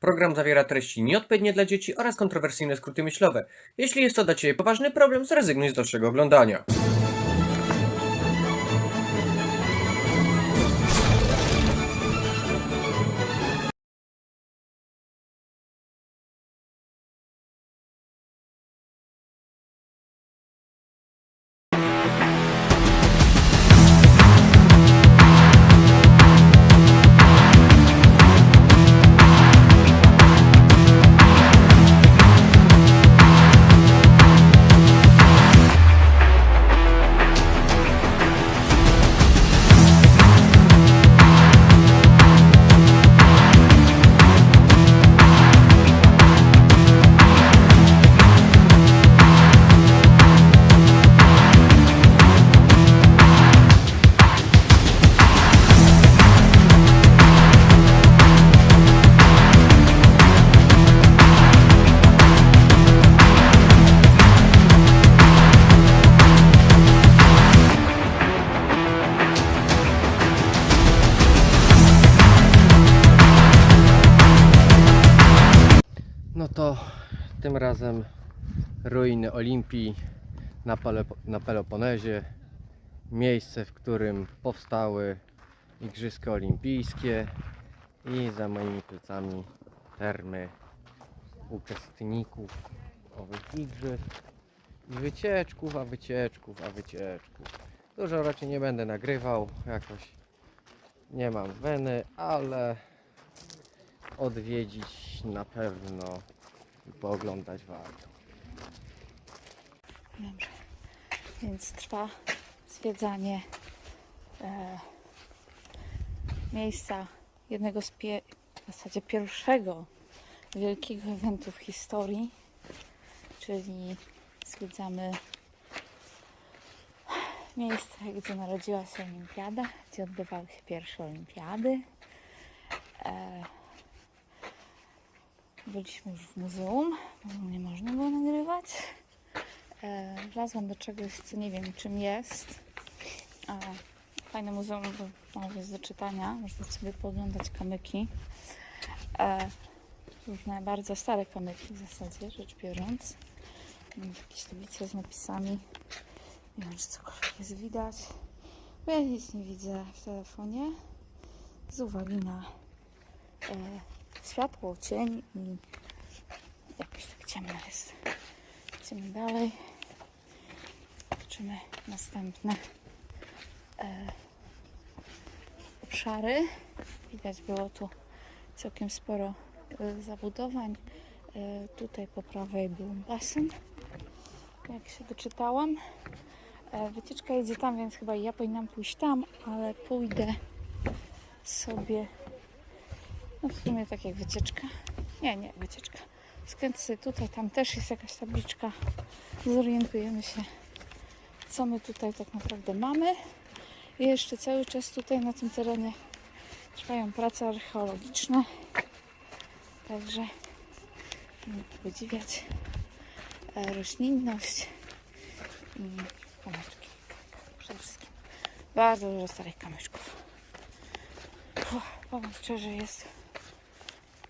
Program zawiera treści nieodpowiednie dla dzieci oraz kontrowersyjne skróty myślowe. Jeśli jest to dla Ciebie poważny problem, zrezygnuj z dalszego oglądania. Razem ruiny Olimpii na, na Peloponezie. Miejsce, w którym powstały Igrzyska Olimpijskie i za moimi plecami termy uczestników owych igrzysk i wycieczków, a wycieczków, a wycieczków. Dużo raczej nie będę nagrywał, jakoś nie mam weny, ale odwiedzić na pewno pooglądać warto. Dobrze. Więc trwa zwiedzanie e, miejsca jednego z pie, w zasadzie pierwszego wielkiego eventu w historii, czyli zwiedzamy miejsce, gdzie narodziła się olimpiada, gdzie odbywały się pierwsze olimpiady. E, byliśmy już w muzeum, bo nie można było nagrywać. E, wlazłam do czegoś, co nie wiem czym jest. Fajne muzeum, bo mało jest do czytania. Można sobie pooglądać kamyki. E, różne bardzo stare kamyki w zasadzie, rzecz biorąc. Mm, Jakieś tablice z napisami. Nie wiem, czy cokolwiek jest widać. Bo ja nic nie widzę w telefonie. Z uwagi na e, światło, cień i jakieś tak ciemno jest. Idziemy dalej. Zobaczymy następne e, obszary. Widać było tu całkiem sporo e, zabudowań. E, tutaj po prawej był basen. Jak się doczytałam. E, wycieczka jedzie tam, więc chyba ja powinnam pójść tam, ale pójdę sobie. No w sumie tak jak wycieczka. Nie, nie, wycieczka. Skręcę tutaj, tam też jest jakaś tabliczka. Zorientujemy się, co my tutaj tak naprawdę mamy. I jeszcze cały czas tutaj na tym terenie trwają prace archeologiczne. Także możemy podziwiać e, roślinność i kamyczki. Przede wszystkim bardzo dużo starych kamyczków. Powiem szczerze, jest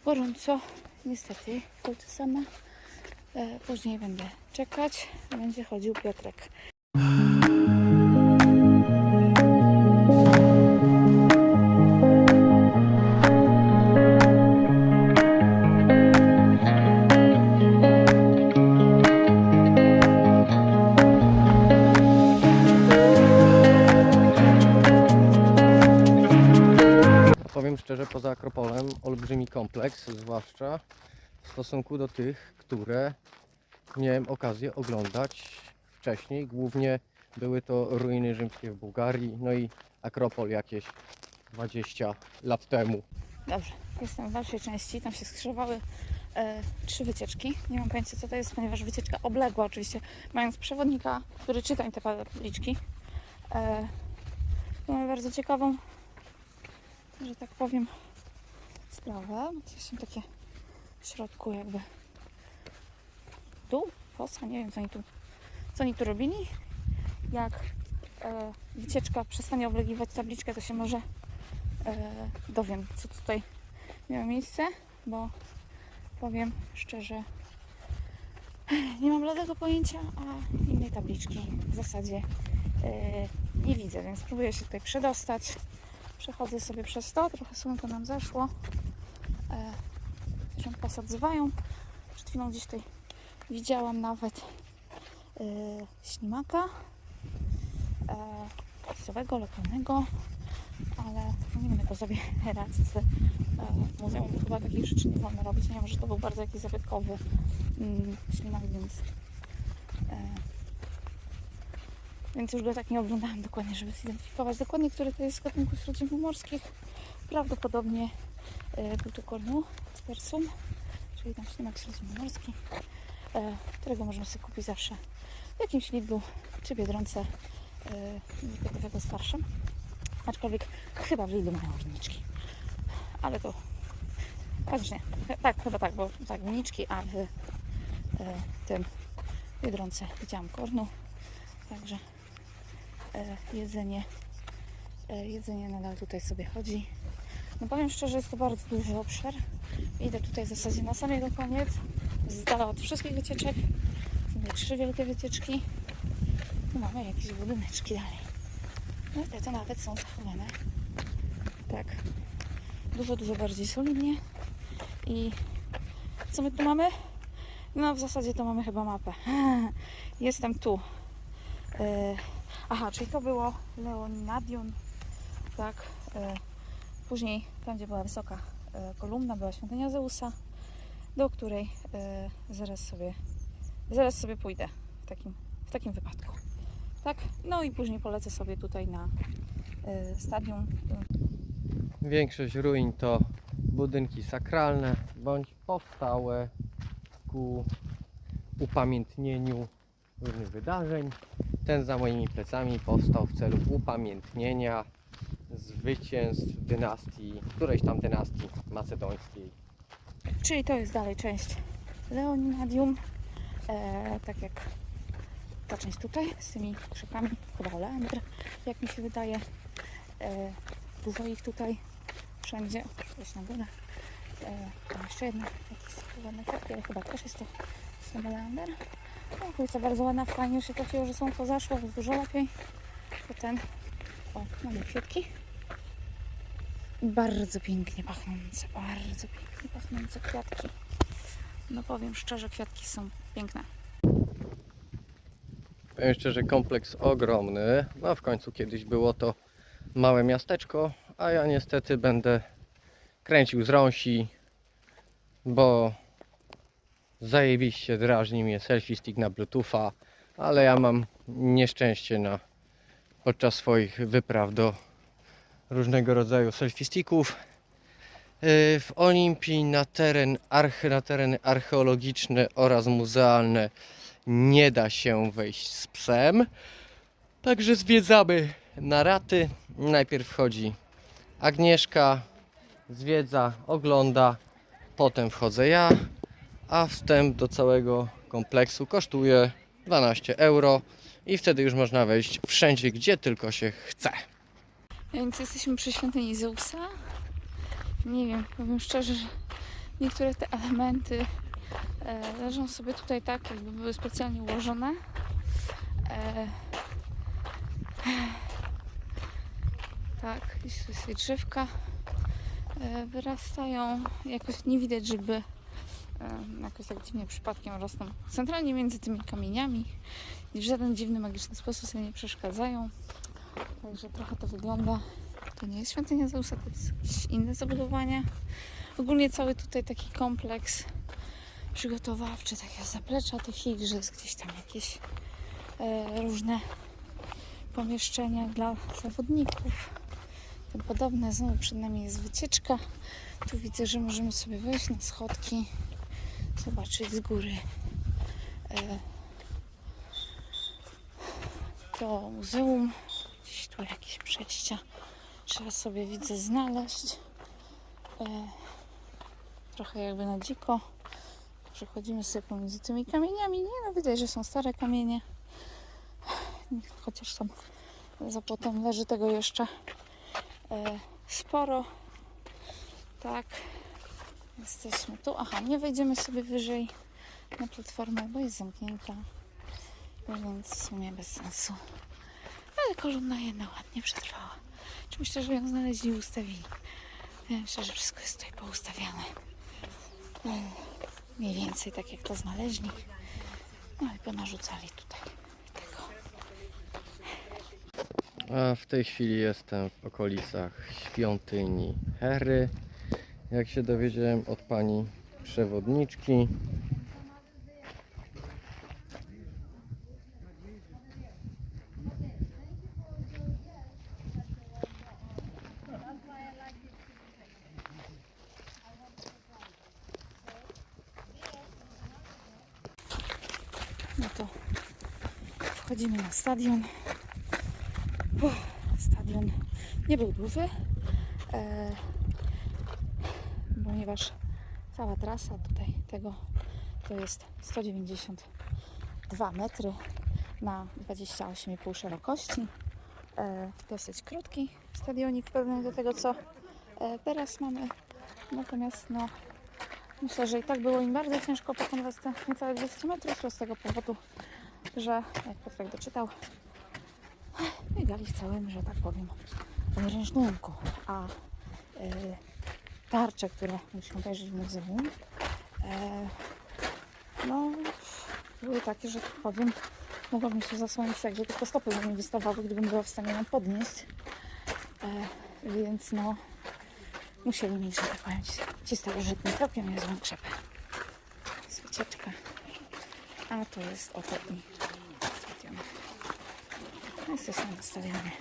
gorąco. Niestety, to sama. E, później będę czekać. Będzie chodził Piotrek. Zwłaszcza w stosunku do tych, które miałem okazję oglądać wcześniej. Głównie były to ruiny rzymskie w Bułgarii, no i Akropol jakieś 20 lat temu. Dobrze, jestem w dalszej części. Tam się skrzyżowały e, trzy wycieczki. Nie mam pojęcia, co to jest, ponieważ wycieczka obległa oczywiście, mając przewodnika, który czyta mi te tabliczki. E, mamy bardzo ciekawą, że tak powiem, sprawę. To są takie w środku jakby dół, fosa, nie wiem, co oni tu, co oni tu robili. Jak e, wycieczka przestanie oblegiwać tabliczkę, to się może e, dowiem, co tutaj miało miejsce, bo powiem szczerze, nie mam bladego pojęcia, a innej tabliczki w zasadzie yy, nie widzę, więc próbuję się tutaj przedostać. Przechodzę sobie przez to, trochę słonko nam zaszło. E, zwierzątka się odzywają. Przed chwilą gdzieś tutaj widziałam nawet yy, ślimaka e, miejscowego, lokalnego, ale nie będę go sobie radzić e, muzeum. Chyba takich rzeczy nie wolno robić. Nie wiem, że to był bardzo jakiś zabytkowy mm, ślimak, więc e, więc już go tak nie oglądałam dokładnie, żeby zidentyfikować dokładnie, który to jest z gatunków śródziemnomorskich. Prawdopodobnie e, był to kornu spersum, czyli tam ślimak śródziemnomorski, e, którego możemy sobie kupić zawsze w jakimś Lidlu czy Biedronce gotowego z farszem. Aczkolwiek chyba w Lidlu mają winniczki. Ale to faktycznie, tak, chyba tak, bo tak, winniczki, a w e, tym Biedronce widziałam kornu. Także jedzenie, jedzenie nadal tutaj sobie chodzi. No powiem szczerze, jest to bardzo duży obszar. Idę tutaj w zasadzie na sam jego koniec, z dala od wszystkich wycieczek. Są trzy wielkie wycieczki. Tu mamy jakieś budyneczki dalej. No i te to nawet są zachowane. Tak. Dużo, dużo bardziej solidnie. I co my tu mamy? No w zasadzie to mamy chyba mapę. Jestem tu. E, aha, czyli to było Leonadion. Tak. Później tam, gdzie była wysoka e, kolumna, była świątynia Zeusa, do której e, zaraz sobie zaraz sobie pójdę w takim, w takim wypadku. Tak? No i później polecę sobie tutaj na e, stadium. Większość ruin to budynki sakralne bądź powstałe ku upamiętnieniu różnych wydarzeń. Ten za moimi plecami powstał w celu upamiętnienia zwycięstw dynastii, którejś tam dynastii macedońskiej. Czyli to jest dalej część Leonadium. E, tak jak ta część tutaj z tymi krzykami, chyba oleandr, jak mi się wydaje. E, dużo ich tutaj wszędzie. Gdzieś na górę. E, tam jeszcze jedna, jakieś ładne kwiatki, ale chyba też jest to, to oleander. No, ulica bardzo ładna, fajnie się trafiło, że są pozaszło, jest dużo lepiej. To ten, o, mamy kwiatki. Bardzo pięknie pachnące, bardzo pięknie pachnące kwiatki. No powiem szczerze, kwiatki są piękne. Powiem szczerze, kompleks ogromny. No w końcu kiedyś było to małe miasteczko, a ja niestety będę kręcił z rąsi, bo zajebiście drażni mnie selfie stick na bluetootha, ale ja mam nieszczęście na podczas swoich wypraw do różnego rodzaju selfie sticków. Yy, W Olimpii na, teren, arche, na tereny archeologiczne oraz muzealne nie da się wejść z psem. Także zwiedzamy na raty. Najpierw wchodzi Agnieszka, zwiedza, ogląda, potem wchodzę ja, a wstęp do całego kompleksu kosztuje 12 euro i wtedy już można wejść wszędzie, gdzie tylko się chce. Więc jesteśmy przy świątyni Zeusa. Nie wiem, powiem szczerze, że niektóre te elementy e, leżą sobie tutaj tak, jakby były specjalnie ułożone. E, tak, gdzieś tu sobie drzewka e, wyrastają. Jakoś nie widać, żeby e, jakoś tak dziwnie przypadkiem rosną centralnie między tymi kamieniami i w żaden dziwny, magiczny sposób sobie nie przeszkadzają. Także trochę to wygląda. To nie jest świątynia Zeusa, to jest jakieś inne zabudowanie. Ogólnie cały tutaj taki kompleks przygotowawczy, takie zaplecza tych jest gdzieś tam jakieś e, różne pomieszczenia dla zawodników. Tym podobne. Znowu przed nami jest wycieczka. Tu widzę, że możemy sobie wejść na schodki, zobaczyć z góry e, to muzeum. Tu jakieś przejścia trzeba sobie widzę znaleźć. E, trochę jakby na dziko. Przechodzimy sobie pomiędzy tymi kamieniami. Nie no, widać, że są stare kamienie. Chociaż tam za płotem leży tego jeszcze e, sporo. Tak. Jesteśmy tu. Aha, nie wejdziemy sobie wyżej na platformę, bo jest zamknięta. Więc w sumie bez sensu. Ale kolumna jedna ładnie przetrwała. Czy myślę, że ją znaleźli i ustawili. Ja myślę, że wszystko jest tutaj poustawiane. Mm, Mniej więcej tak jak to znaleźli. No i ponarzucali tutaj tego. A w tej chwili jestem w okolicach świątyni Hery. Jak się dowiedziałem od pani przewodniczki. No to wchodzimy na stadion. Uff, stadion nie był duży, e, ponieważ cała trasa tutaj tego to jest 192 metry na 28,5 szerokości. E, dosyć krótki stadionik w do tego, co e, teraz mamy. Natomiast no, Myślę, że i tak było im bardzo ciężko pokonywać te niecałe 200 metrów, z tego powodu, że jak Piotrek doczytał, biegali w całym, że tak powiem, ręczniku. A y, tarcze, które musimy obejrzeć w muzeum, e, no, były takie, że tak powiem, mogłabym się zasłonić tak, że tylko stopy by mi wystawały, gdybym była w stanie ją podnieść. E, więc no, musieli mieć, że tak powiem, ci, starożytni całkiem niezłą krzepę. Jest wycieczka. A to jest oto. No, Jesteśmy na stadionie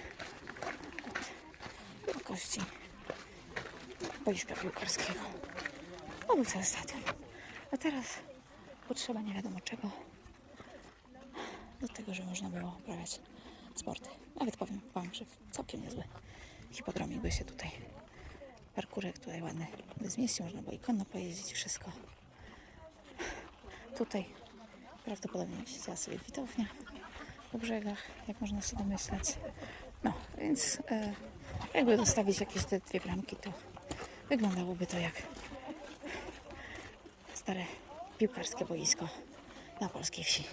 od wielkości boiska piłkarskiego. Był cały stadion. A teraz potrzeba nie wiadomo czego do tego, że można było uprawiać sporty. Nawet powiem Wam, że całkiem niezły hipodromik by się tutaj parkurek tutaj ładny by zmieścił, można było i konno pojeździć, wszystko. Tutaj prawdopodobnie siedziała sobie widownia po brzegach, jak można się domyśleć. No, więc e, jakby dostawić jakieś te dwie bramki, to wyglądałoby to jak stare piłkarskie boisko na polskiej wsi.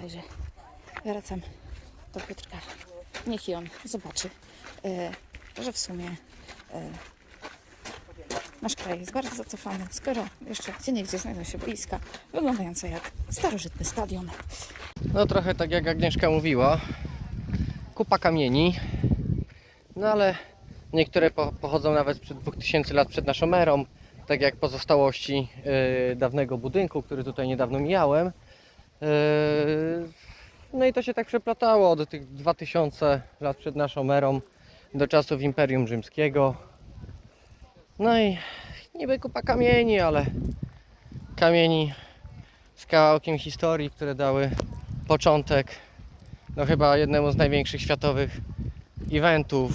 Także wracam do Piotrka. Niech i on zobaczy, e, że w sumie e, nasz kraj jest bardzo zacofany, skoro jeszcze gdzie niegdzie znajdą się boiska wyglądające jak starożytny stadion. No trochę tak jak Agnieszka mówiła. Kupa kamieni. No ale niektóre po, pochodzą nawet przed 2000 lat przed naszą erą. Tak jak pozostałości yy, dawnego budynku, który tutaj niedawno mijałem. Yy, no i to się tak przeplatało od tych 2000 lat przed naszą erą do czasów Imperium Rzymskiego. No i niby kupa kamieni, ale kamieni z kawałkiem historii, które dały początek no chyba jednemu z największych światowych eventów,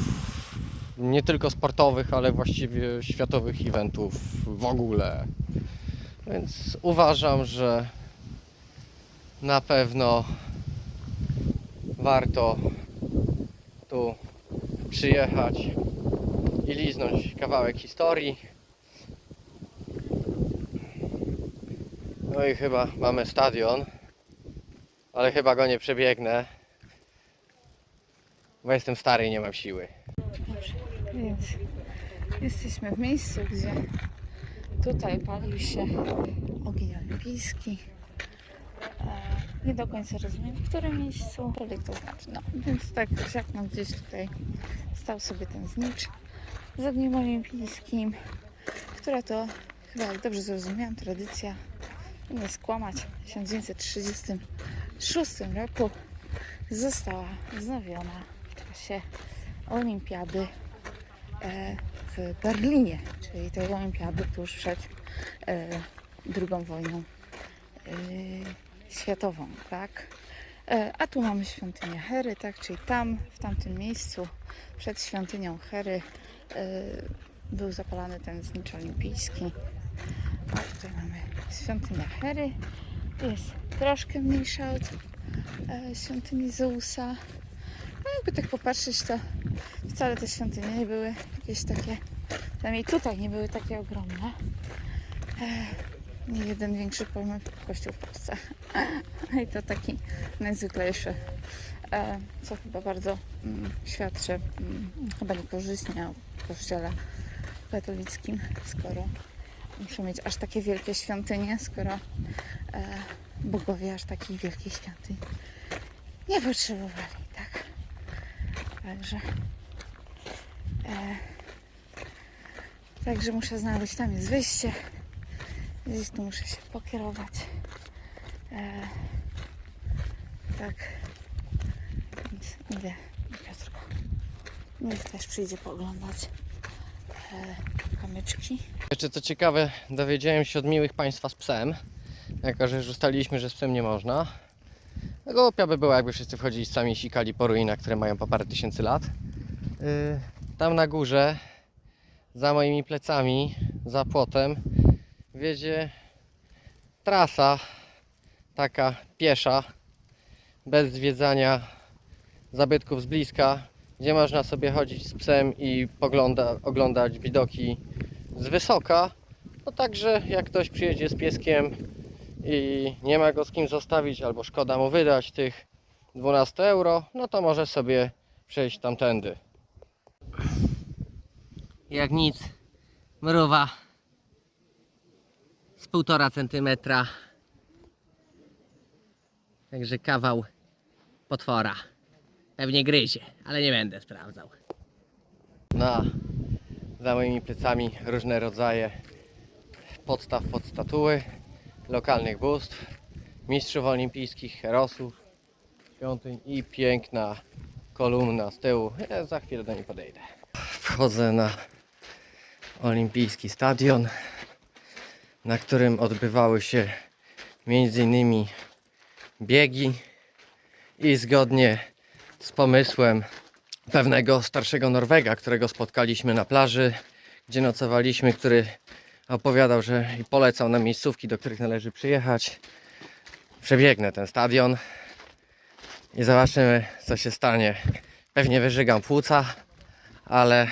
nie tylko sportowych, ale właściwie światowych eventów w ogóle. Więc uważam, że na pewno warto tu przyjechać i liznąć kawałek historii. No i chyba mamy stadion, ale chyba go nie przebiegnę, bo jestem stary i nie mam siły. Więc jesteśmy w miejscu, gdzie tutaj palił się ogień olimpijski. E, nie do końca rozumiem, w którym miejscu, cokolwiek to znaczy. No, więc tak jak no, gdzieś tutaj stał sobie ten znicz z ogniem olimpijskim, która to chyba, jak dobrze zrozumiałam, tradycja, nie skłamać, w 1936 roku została wznowiona w czasie olimpiady e, w Berlinie, czyli tej olimpiady tuż przed e, II wojną e, światową, tak? E, A tu mamy świątynię Hery, tak? Czyli tam, w tamtym miejscu, przed świątynią Hery e, był zapalany ten znicz olimpijski. A tutaj mamy świątynię Hery. Jest troszkę mniejsza od e, świątyni Zeusa. No jakby tak popatrzeć, to wcale te świątynie nie były jakieś takie, przynajmniej tutaj nie były takie ogromne. nie jeden większy pojmy kościół w Polsce. I to taki najzwyklejszy, e, co chyba bardzo mm, świadczy mm, chyba niekorzystnie o kościele katolickim, skoro muszą mieć aż takie wielkie świątynie, skoro e, bogowie aż takiej wielkiej świątyni nie potrzebowali, tak? Także e, także muszę znaleźć, tam jest wyjście. Gdzieś tu muszę się pokierować. E, tak. Do Piotrka. Niech też przyjdzie pooglądać e, kamyczki. Jeszcze co ciekawe, dowiedziałem się od miłych Państwa z psem, jako że już ustaliliśmy, że z psem nie można. Głupia by była, jakby wszyscy wchodzili sami i sikali po ruinach, które mają po parę tysięcy lat. Yy, tam na górze, za moimi plecami, za płotem, wiedzie trasa taka piesza, bez zwiedzania zabytków z bliska, gdzie można sobie chodzić z psem i pogląda, oglądać widoki z wysoka. No także jak ktoś przyjedzie z pieskiem i nie ma go z kim zostawić, albo szkoda mu wydać tych 12 euro, no to może sobie przejść tamtędy. jak nic, mruwa z półtora centymetra. Także kawał potwora. Pewnie gryzie, ale nie będę sprawdzał. Na za moimi plecami różne rodzaje podstaw pod statuły, lokalnych bóstw, mistrzów olimpijskich, herosów, świątyń i piękna kolumna z tyłu. Ja za chwilę do niej podejdę. Wchodzę na olimpijski stadion, na którym odbywały się między innymi biegi i zgodnie z pomysłem pewnego starszego Norwega, którego spotkaliśmy na plaży, gdzie nocowaliśmy, który opowiadał, że i polecał nam miejscówki, do których należy przyjechać. Przebiegnę ten stadion i zobaczymy, co się stanie. Pewnie wyżygam płuca, ale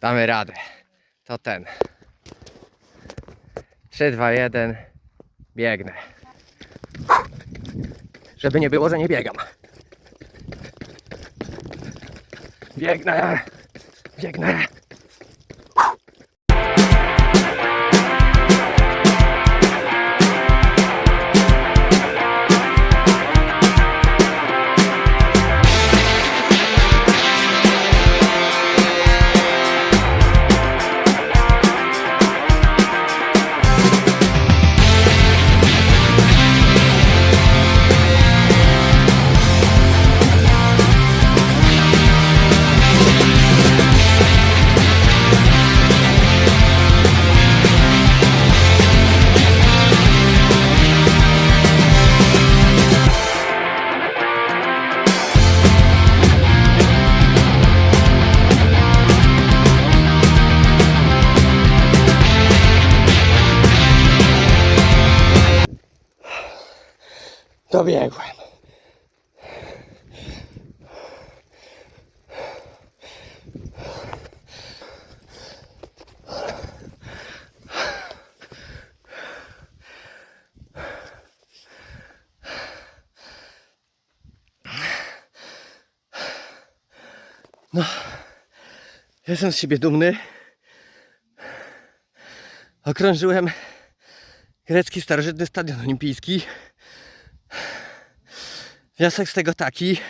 damy radę. To ten. 3, 2, 1. Biegnę. Żeby nie było, że nie biegam. Biegnę! Biegnę! Dobiegłem. No, jestem z siebie dumny. Okrążyłem grecki starożytny stadion olimpijski. Wniosek z tego taki.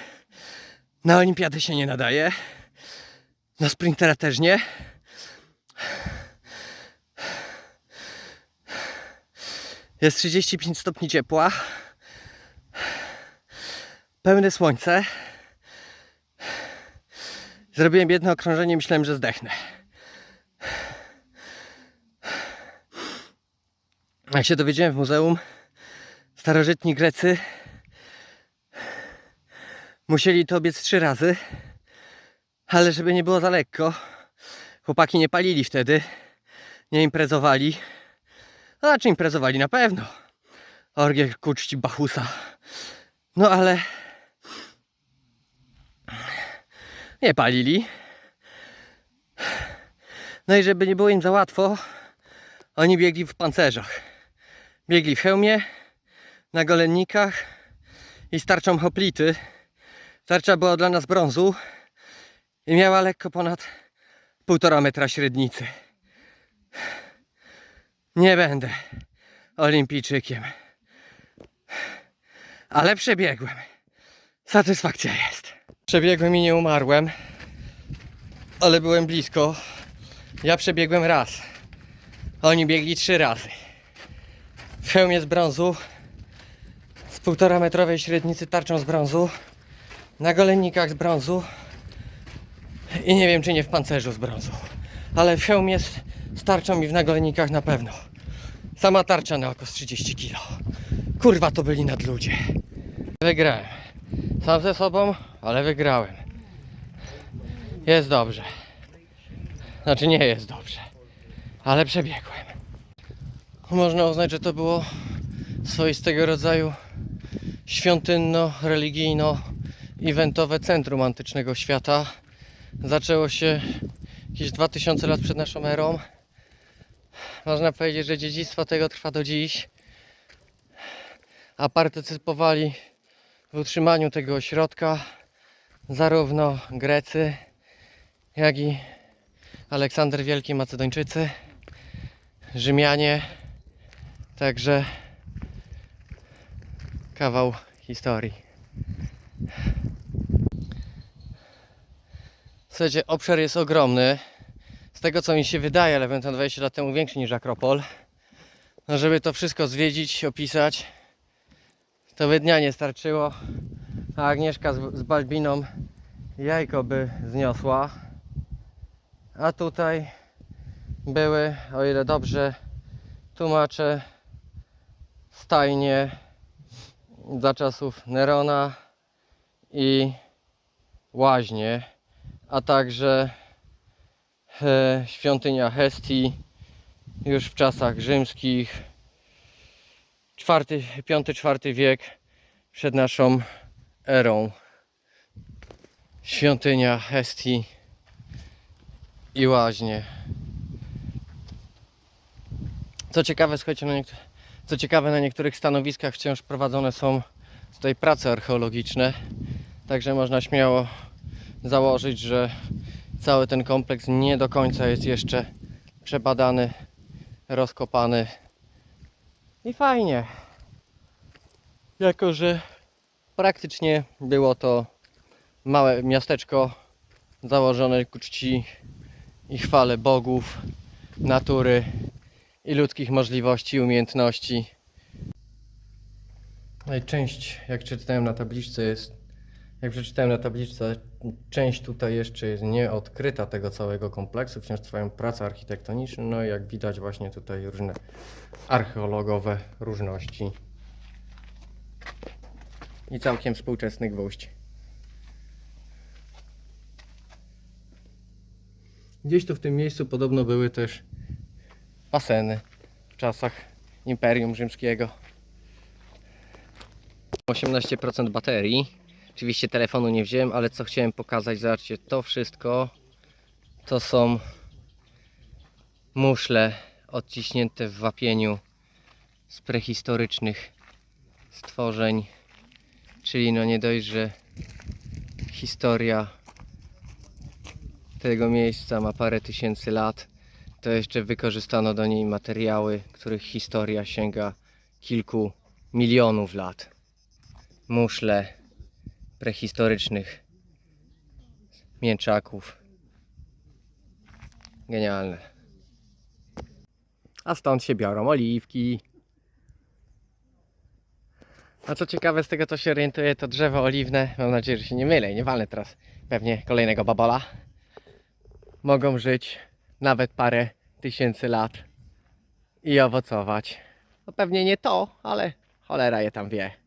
Na olimpiadę się nie nadaje. Na sprintera też nie. Jest 35 stopni ciepła. Pełne słońce. Zrobiłem jedno okrążenie, myślałem, że zdechnę. Jak się dowiedziałem w muzeum, starożytni Grecy Musieli to biec trzy razy, ale żeby nie było za lekko, chłopaki nie palili wtedy, nie imprezowali. No, Znaczy imprezowali na pewno. Orgie ku czci Bachusa. No ale nie palili. No i żeby nie było im za łatwo, Oni biegli w pancerzach. Biegli w hełmie, na golennikach i z tarczą hoplity. Tarcza była dla nas brązu i miała lekko ponad półtora metra średnicy. Nie będę olimpijczykiem. Ale przebiegłem. Satysfakcja jest. Przebiegłem i nie umarłem, ale byłem blisko. Ja przebiegłem raz. Oni biegli trzy razy. W hełmie z brązu, półtora metrowej średnicy tarczą z brązu, na golennikach z brązu i nie wiem czy nie w pancerzu z brązu, ale w hełmie z, tarczą i w nagolennikach na pewno. Sama tarcza na oko z 30 kg. Kurwa to byli nadludzie. Wygrałem. Sam ze sobą, ale wygrałem. Jest dobrze. Znaczy nie jest dobrze, ale przebiegłem. Można uznać, że to było swoistego rodzaju świątynno-religijno-eventowe centrum antycznego świata. Zaczęło się jakieś 2000 lat przed naszą erą. Można powiedzieć, że dziedzictwo tego trwa do dziś. A partycypowali w utrzymaniu tego ośrodka zarówno Grecy, jak i Aleksander Wielki, Macedończycy, Rzymianie. Także kawał historii. Słuchajcie, obszar jest ogromny. Z tego co mi się wydaje, tam 20 lat temu większy niż Akropol. No żeby to wszystko zwiedzić, opisać, to by dnia nie starczyło. A Agnieszka z, z Balbiną jajko by zniosła. A tutaj były, o ile dobrze tłumaczę, stajnie za czasów Nerona i łaźnie, a także e, świątynia Hestii już w czasach rzymskich, czwarty wiek przed naszą erą. Świątynia Hestii i łaźnie. Co ciekawe, słuchajcie, na niekt- co ciekawe, na niektórych stanowiskach wciąż prowadzone są tutaj prace archeologiczne. Także można śmiało założyć, że cały ten kompleks nie do końca jest jeszcze przebadany, rozkopany. I fajnie. Jako, że praktycznie było to małe miasteczko założone ku czci i chwale bogów, natury i ludzkich możliwości umiejętności. No i część, jak czytałem na tabliczce, jest, jak przeczytałem na tabliczce, część tutaj jeszcze jest nieodkryta tego całego kompleksu. Wciąż trwają prace architektoniczne, no i jak widać właśnie tutaj różne archeologowe różności. I całkiem współczesny gwóźdź. Gdzieś tu w tym miejscu podobno były też baseny w czasach Imperium Rzymskiego. 18% baterii. Oczywiście telefonu nie wziąłem, ale co chciałem pokazać, zobaczcie, to wszystko to są muszle odciśnięte w wapieniu z prehistorycznych stworzeń. Czyli no nie dość, że historia tego miejsca ma parę tysięcy lat, to jeszcze wykorzystano do niej materiały, których historia sięga kilku milionów lat. Muszle prehistorycznych mięczaków. Genialne. A stąd się biorą oliwki. A co ciekawe, z tego co się orientuję, to drzewo oliwne, mam nadzieję, że się nie mylę, nie walę teraz pewnie kolejnego babola, mogą żyć nawet parę tysięcy lat i owocować. No pewnie nie to, ale cholera je tam wie.